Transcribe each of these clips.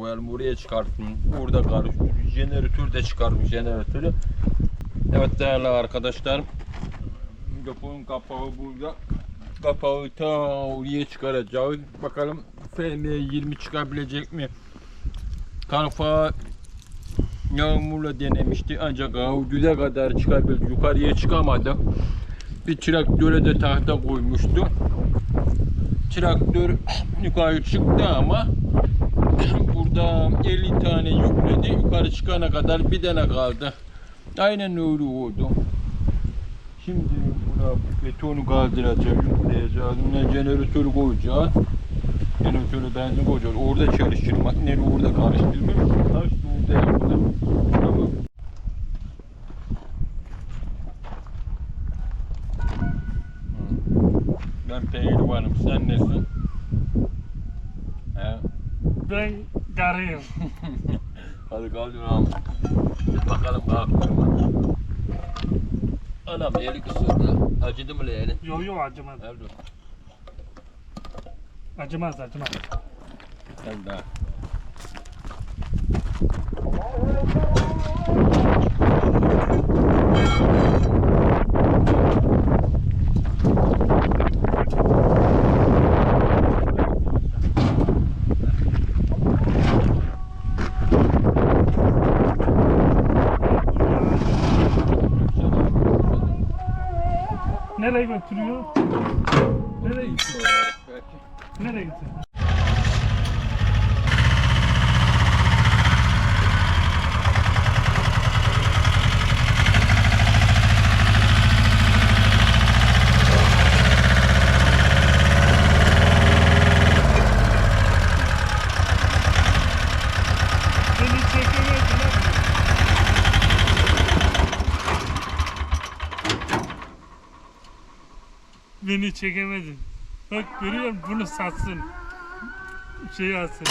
koyalım oraya çıkartın. Burada karıştır. Jeneratör de çıkarmış jeneratörü. Evet değerli arkadaşlar. Deponun kapağı burada. Kapağı ta oraya çıkaracağız. Bakalım FM20 çıkabilecek mi? Kalfa yağmurla denemişti ancak Audi'de kadar çıkabildi. Yukarıya çıkamadı. Bir traktöre de tahta koymuştu. Traktör yukarı çıktı ama burada 50 tane yükledi. Yukarı çıkana kadar bir tane kaldı. Aynen öyle oldu. Şimdi buna betonu kaldıracağız, yüklayacağız. Buna jeneratörü koyacağız. Jeneratörü benzin koyacağız. Orada çalışır. Makineleri orada karıştırmış. Taş da orada yapılır. Tamam. Ben pehlivanım. Sen nesin? He? Ben garıyım. Hadi kaldıralım. Git bakalım kalktırma. Anam eli kısırdı. Acıdı mı eli? Yo yo acımaz. Erdoğan. Acımaz acımaz. Gel daha. Nereye Nereye abi. Beni çekemedin. Bak görüyor musun? Bunu satsın. Şey alsın.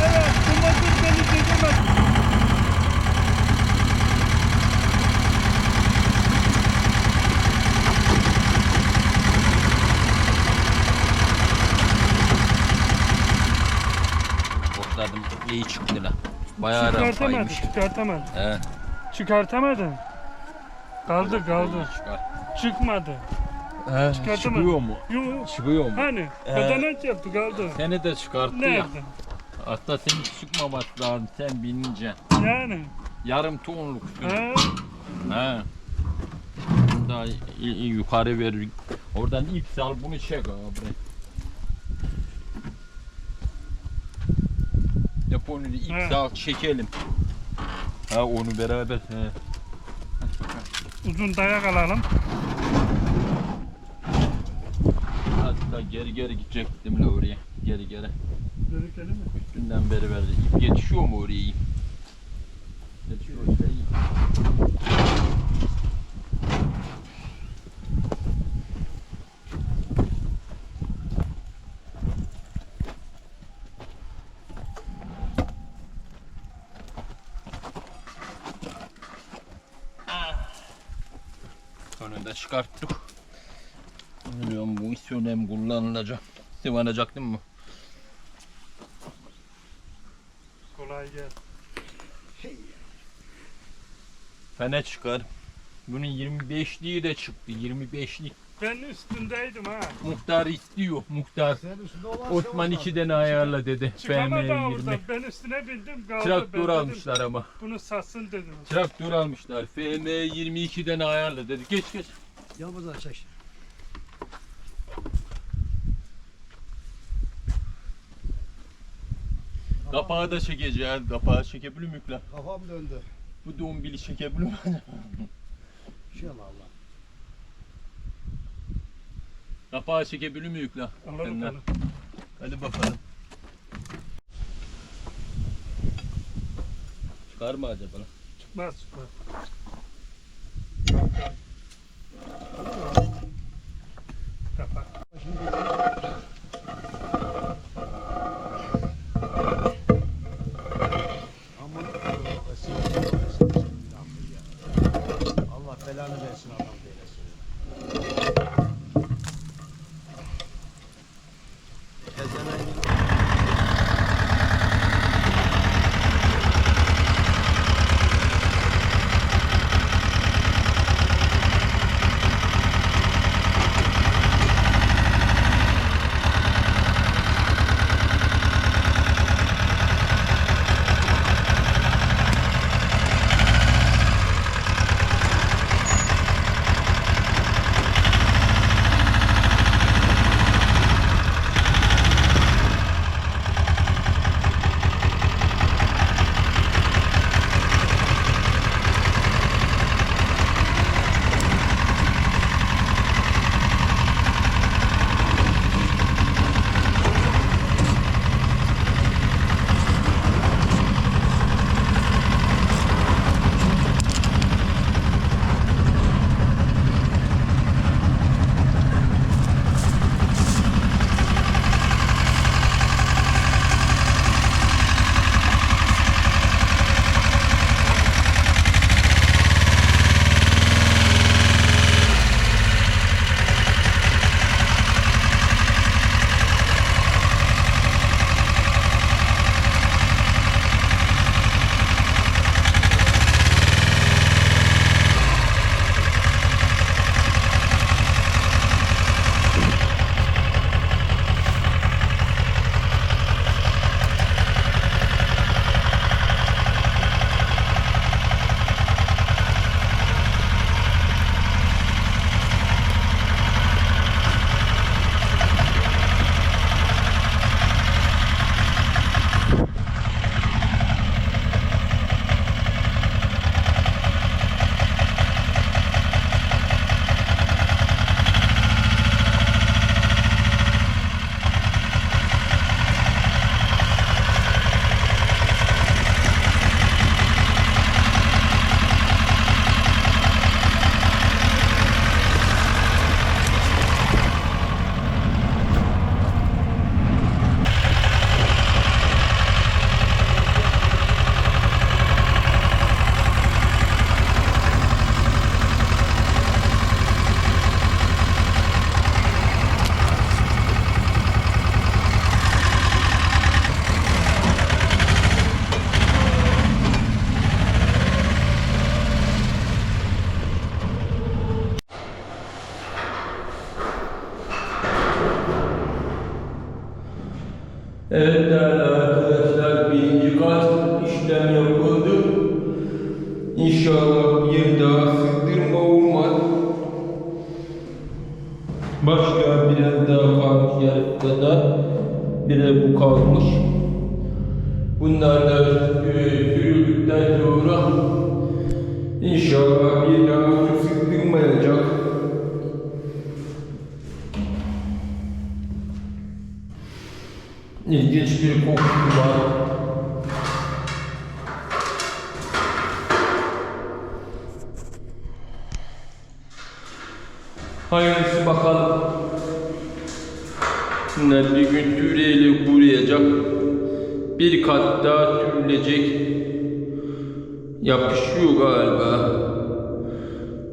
Evet, bu motor beni çekemez. Boşladım. İyi çıktı lan. Bayağı Çıkartamadı, rampaymış. çıkartamadı. He. Çıkartamadı. Kaldı, kaldı. Çıkar. Çıkmadı. He. Çıkartamadı. Çıkıyor mu? Yok. Çıkıyor mu? Hani? Ee, Beden yaptı, kaldı. Seni de çıkarttı ya. Nerede? Hatta senin çıkmaması lazım sen binince. Yani. Yarım tonluksun. Ha? He. Daha i- i- yukarı ver. Oradan ip sal bunu çek abi. Deponunu ip He. sal çekelim. Ha onu beraber he. Uzun dayak alalım. Hatta geri geri gidecektim la oraya. Geri geri. Görükelim mi? Üstünden beri verdi. İp yetişiyor mu oraya ip? Yetişiyorsa iyi. Sonunda çıkarttık. Biliyorum bu önem kullanılacak. Sıvanacak değil mi? Kolay gel. Fene çıkar. Bunun 25'liği de çıktı. 25'lik. Ben üstündeydim ha. Muhtar istiyor. Muhtar. Olan Osman şey iki tane ayarla dedi. Çıkamadı BMW oradan. 20. Ben üstüne bindim kaldı. Traktör ben dedim, almışlar ama. Bunu satsın dedim. Traktör almışlar. FM 22 tane ayarla dedi. Geç geç. Yalnız işte. Kapağı da çekeceğiz. Kapağı çekebilir miyik lan? Kafam döndü. Bu dombili çekebilir mi? İnşallah Allah. Kapağı çekebilir lan? Allah Senden. bakalım. Hadi bakalım. Çıkar mı acaba? Çıkmaz çıkmaz. Kapat. Aman Evet değerli arkadaşlar birinci kat işlem yapıldı. İnşallah bir daha sızdırma olmaz. Başka biraz daha kalmış yarım kadar. Bir de bu kalmış. Bunlar da e, sürüldükten sonra inşallah bir daha bir kokusu var. Hayırlısı bakalım. Bunlar bir gün türeyle kuruyacak. Bir kat daha türülecek. Yapışıyor galiba.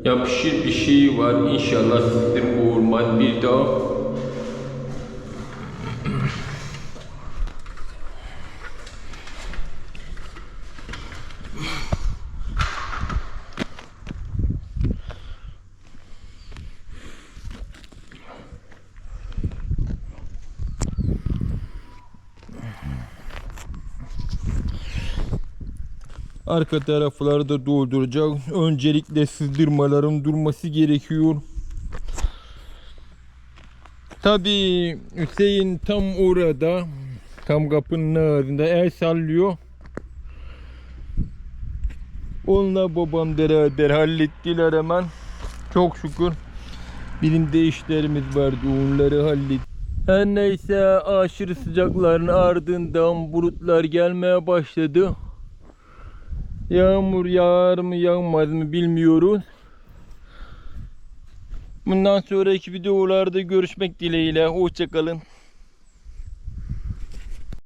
Yapışır bir şey var. İnşallah sizden bu olmaz bir daha. Arka tarafları da dolduracak. Öncelikle sızdırmaların durması gerekiyor. Tabii Hüseyin tam orada. Tam kapının ağzında el sallıyor. Onunla babam beraber hallettiler hemen. Çok şükür. Benim de işlerimiz vardı onları hallet. Her neyse aşırı sıcakların ardından bulutlar gelmeye başladı. Yağmur yağar mı yağmaz mı bilmiyoruz. Bundan sonraki videolarda görüşmek dileğiyle. Hoşçakalın.